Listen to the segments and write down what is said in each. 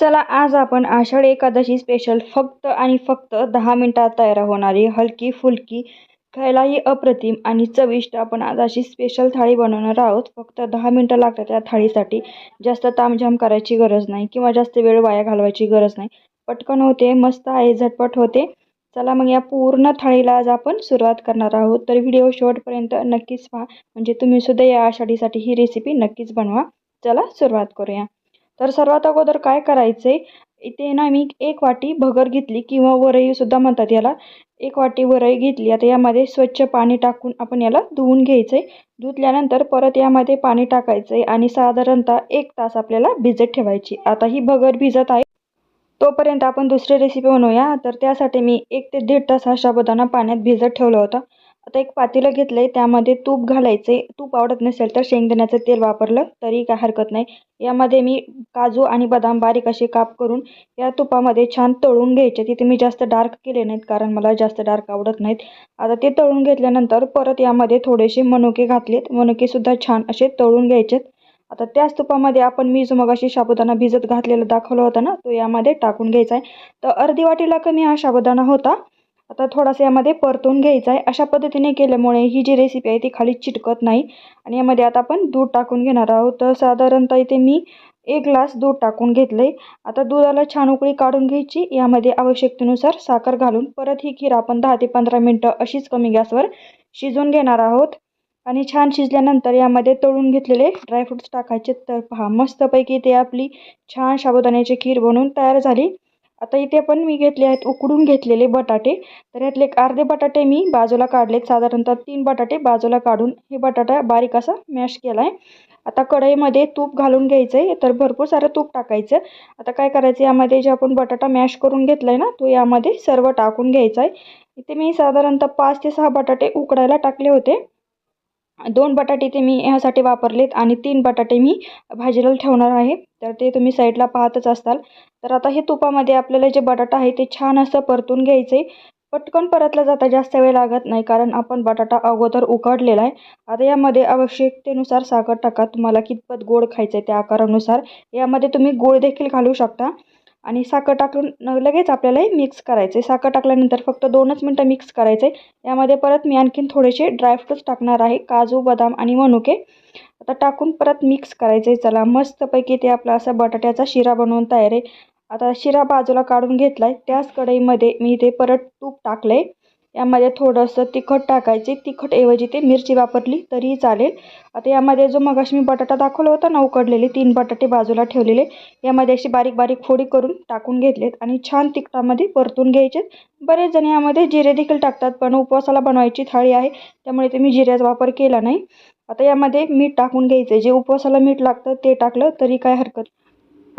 चला आज आपण आषाढी एकादशी स्पेशल फक्त आणि फक्त दहा मिनटात तयार होणारी हलकी फुलकी खायलाही अप्रतिम आणि चविष्ट. आपण आज अशी स्पेशल थाळी बनवणार आहोत. फक्त दहा मिनटं लागतात त्या थाळीसाठी. जास्त तामझाम करायची गरज नाही किंवा जास्त वेळ वाया घालवायची गरज नाही. पटकन होते मस्त आहे झटपट होते. चला मग या पूर्ण थाळीला आज आपण सुरुवात करणार आहोत. तर व्हिडिओ शेवटपर्यंत नक्कीच पहा. म्हणजे तुम्ही सुद्धा या आषाढीसाठी ही रेसिपी नक्कीच बनवा. चला सुरुवात करूया. तर सर्वात अगोदर काय करायचे? इथे ना मी एक वाटी भगर घेतली किंवा वरईसुद्धा म्हणतात याला. एक वाटी वरई घेतली. आता यामध्ये स्वच्छ पाणी टाकून आपण याला धुवून घ्यायचं. आहे धुतल्यानंतर परत यामध्ये पाणी टाकायचं आहे आणि साधारणतः एक तास आपल्याला भिजत ठेवायची. आता ही भगर भिजत आहे. तोपर्यंत आपण दुसरी रेसिपी बनवूया. तर त्यासाठी मी एक ते दीड तास हा साबुदाणा पाण्यात भिजत ठेवला होता. आता एक पातेलं घेतलं आहे त्यामध्ये तूप घालायचे तूप आवडत नसेल तर शेंगदाण्याचं तेल वापरलं तरी काय हरकत नाही. यामध्ये मी काजू आणि बदाम बारीक असे काप करून या तुपामध्ये छान तळून घ्यायचे. तिथे मी जास्त डार्क केले नाहीत कारण मला जास्त डार्क आवडत नाहीत. आता ते तळून घेतल्यानंतर परत यामध्ये थोडेसे मनुके घातलेत. मनुकेसुद्धा छान असे तळून घ्यायचेत. आता त्याच तुपामध्ये आपण मी जो मग अशी साबुदाणा भिजत घातलेला दाखवला होता ना तो यामध्ये टाकून घ्यायचा आहे. तर अर्धी वाटीला कमी हा साबुदाणा होता. आता थोडासा यामध्ये परतून घ्यायचा आहे. अशा पद्धतीने केल्यामुळे ही जी रेसिपी आहे ती खाली चिटकत नाही. आणि यामध्ये आता आपण दूध टाकून घेणार आहोत. तर साधारणतः इथे मी एक ग्लास दूध टाकून घेतलं आहे आता दुधाला छान उकळी काढून घ्यायची. यामध्ये आवश्यकतेनुसार साखर घालून परत ही खीर आपण दहा ते पंधरा मिनटं अशीच कमी गॅसवर शिजवून घेणार आहोत. आणि छान शिजल्यानंतर यामध्ये तळून घेतलेले ड्रायफ्रूट्स टाकायचे. तर पहा मस्तपैकी ते आपली छान साबुदाण्याची खीर बनवून तयार झाली. आता इथे पण मी घेतले आहेत उकडून घेतलेले बटाटे. तर यातले एक अर्धे बटाटे मी बाजूला काढलेत. साधारणतः तीन बटाटे बाजूला काढून हे बटाटा बारीक असा मॅश केला आहे आता कढईमध्ये तूप घालून घ्यायचं आहे तर भरपूर सारं तूप टाकायचं. आता काय करायचं? यामध्ये जे आपण बटाटा मॅश करून घेतला आहे ना तो यामध्ये सर्व टाकून घ्यायचा आहे इथे मी साधारणतः पाच ते सहा बटाटे उकडायला टाकले होते. दोन बटाटे ते मी ह्यासाठी वापरलेत आणि तीन बटाटे मी भाजीला ठेवणार आहे. तर ते तुम्ही साईडला पाहतच असताल तर आता हे तुपामध्ये आपल्याला जे बटाटा आहे ते छान असं परतून घ्यायचं. आहे पटकन परतला जाता जास्त वेळ लागत नाही कारण आपण बटाटा अगोदर उकडलेला आहे. आता यामध्ये आवश्यकतेनुसार साखर टाका. तुम्हाला कितपत गोड खायचं आहे त्या आकारानुसार. यामध्ये तुम्ही गोड देखील घालू शकता. आणि साखर टाकून लगेच आपल्याला मिक्स करायचं आहे साखर टाकल्यानंतर फक्त दोनच मिनटं मिक्स करायचं आहे यामध्ये परत मी आणखीन थोडेसे ड्रायफ्रूट्स टाकणार आहे. काजू बदाम आणि मनुके. आता टाकून परत मिक्स करायचं आहे चला मस्तपैकी ते आपला असा बटाट्याचा शिरा बनवून तयार आहे. आता शिरा बाजूला काढून घेतला आहे त्याच कढईमध्ये मी ते परत तूप टाकलं आहे यामध्ये थोडंसं तिखट टाकायचे. तिखटऐवजी ते मिरची वापरली तरीही चालेल. आता यामध्ये जो मगाशी मी बटाटा दाखवला होता ना उकडलेले तीन बटाटे बाजूला ठेवलेले यामध्ये अशी बारीक बारीक फोडी करून टाकून घेतलेत आणि छान तिखटामध्ये परतून घ्यायचे बरेच जण यामध्ये जिरे देखील टाकतात पण उपवासाला बनवायची थाळी आहे त्यामुळे ते मी जिऱ्याचा वापर केला नाही. आता यामध्ये मीठ टाकून घ्यायचं जे उपवासाला मीठ लागतं ते टाकलं तरी काय हरकत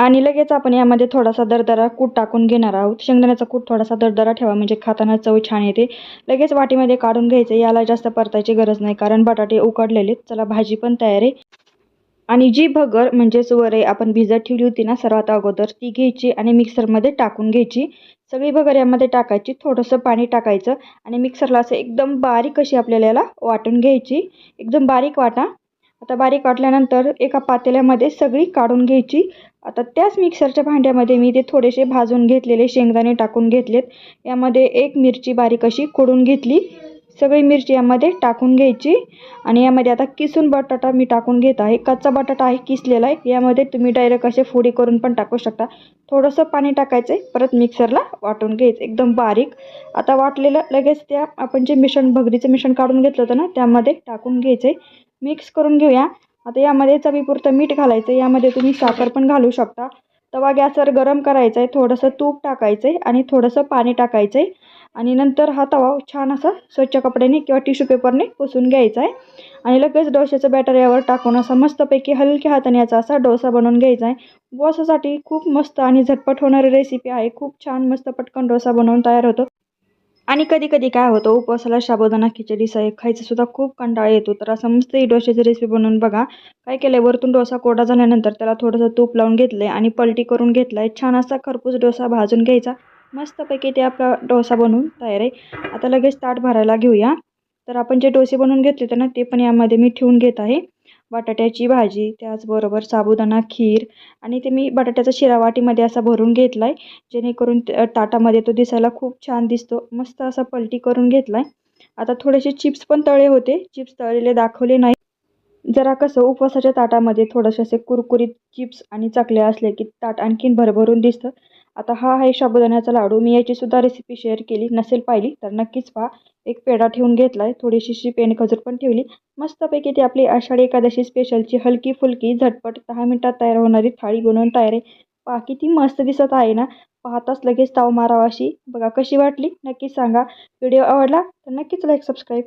आणि लगेच आपण यामध्ये थोडासा दरदरा कूट टाकून घेणार आहोत. शेंगदाण्याचा कूट थोडासा दरदरा ठेवा म्हणजे खाताना चव छान येते. लगेच वाटीमध्ये काढून घ्यायचं याला जास्त परतायची गरज नाही कारण बटाटे उकडलेले चला भाजी पण तयार आहे. आणि जी भगर म्हणजेच वरे आपण भिजत ठेवली होती ना सर्वात अगोदर ती घ्यायची आणि मिक्सरमध्ये टाकून घ्यायची. सगळी भगर यामध्ये टाकायची थोडंसं पाणी टाकायचं आणि मिक्सरला असं एकदम बारीक अशी आपल्याला याला वाटून घ्यायची. एकदम बारीक वाटा. आता बारीक वाटल्यानंतर एका पातेल्यामध्ये सगळी काढून घ्यायची. आता त्याच मिक्सरच्या भांड्यामध्ये मी ते थोडेसे भाजून घेतलेले शेंगदाणे टाकून घेतलेत. यामध्ये एक मिरची बारीक अशी खोडून घेतली. सगळी मिरची यामध्ये टाकून घ्यायची. आणि यामध्ये आता किसून बटाटा मी टाकून घेत आहे. कच्चा बटाटा आहे किसलेला आहे. यामध्ये तुम्ही डायरेक्ट असे फोडी करून पण टाकू शकता. थोडंसं पाणी टाकायचं आहे परत मिक्सरला वाटून घ्यायचं. एकदम बारीक. आता वाटलेलं लगेच त्या आपण जे मिश्रण भगरीचं मिश्रण काढून घेतलं होतं ना त्यामध्ये टाकून घ्यायचं आहे मिक्स करून घेऊया. आता यामध्ये चवीपुरतं मीठ घालायचं. यामध्ये तुम्ही साखर पण घालू शकता. तवा गॅसवर गरम करायचं आहे थोडंसं तूप टाकायचं आहे आणि थोडंसं पाणी टाकायचं आहे आणि नंतर हा तवा छान असा स्वच्छ कपड्याने किंवा टिश्यू पेपरने पुसून घ्यायचा आहे आणि लगेच डोश्याचं बॅटर यावर टाकून असा मस्तपैकी हलक्या हाताने याचा असा डोसा बनवून घ्यायचा आहे उपवासासाठी खूप मस्त आणि झटपट होणारी रेसिपी आहे. खूप छान मस्त पटकन डोसा बनवून तयार होतो. आणि कधी कधी काय होतं उपवासाला साबुदाणा खिचडी साय खायचं सुद्धा खूप कंटाळा येतो. तर असं मस्त ही डोश्याची रेसिपी बनवून बघा. काय केलं आहे वरतून डोसा कोरडा झाल्यानंतर त्याला थोडंसं तूप लावून घेतलं आहे आणि पलटी करून घेतला आहे छान असा खरपूस डोसा भाजून घ्यायचा. मस्तपैकी ते आपला डोसा बनवून तयार आहे. आता लगेच ताट भरायला घेऊया. तर आपण जे डोसे बनवून घेतले होते ना ते पण यामध्ये मी ठेवून घेत आहे. बटाट्याची भाजी त्याचबरोबर साबुदाणा खीर आणि ते मी बटाट्याचा शिरा वाटीमध्ये असा भरून घेतला आहे जेणेकरून त ताटामध्ये तो दिसायला खूप छान दिसतो. मस्त असा पलटी करून घेतला आहे आता थोडेसे चिप्स पण तळे होते. चिप्स तळलेले दाखवले नाही. जरा कसं उपवासाच्या ताटामध्ये थोडेसे असे कुरकुरीत चिप्स आणि चकल्या असले की ताट आणखीन भरभरून दिसतं. आता हा आहे शाबुदाण्याचा लाडू. मी याचीसुद्धा रेसिपी शेअर केली. नसेल पाहिली तर नक्कीच पहा. एक पेढा ठेवून घेतला आहे थोडीशी पेन खजूर पण ठेवली. मस्तपैकी ती आपली आषाढी एकादशी स्पेशलची हलकी फुलकी झटपट दहा मिनटात तयार होणारी थाळी बनवून तयार आहे. पहा किती मस्त दिसत आहे ना? पाहताच लगेच ताव मारावा अशी. बघा कशी वाटली? नक्कीच सांगा. व्हिडिओ आवडला तर नक्कीच लाईक सबस्क्राईब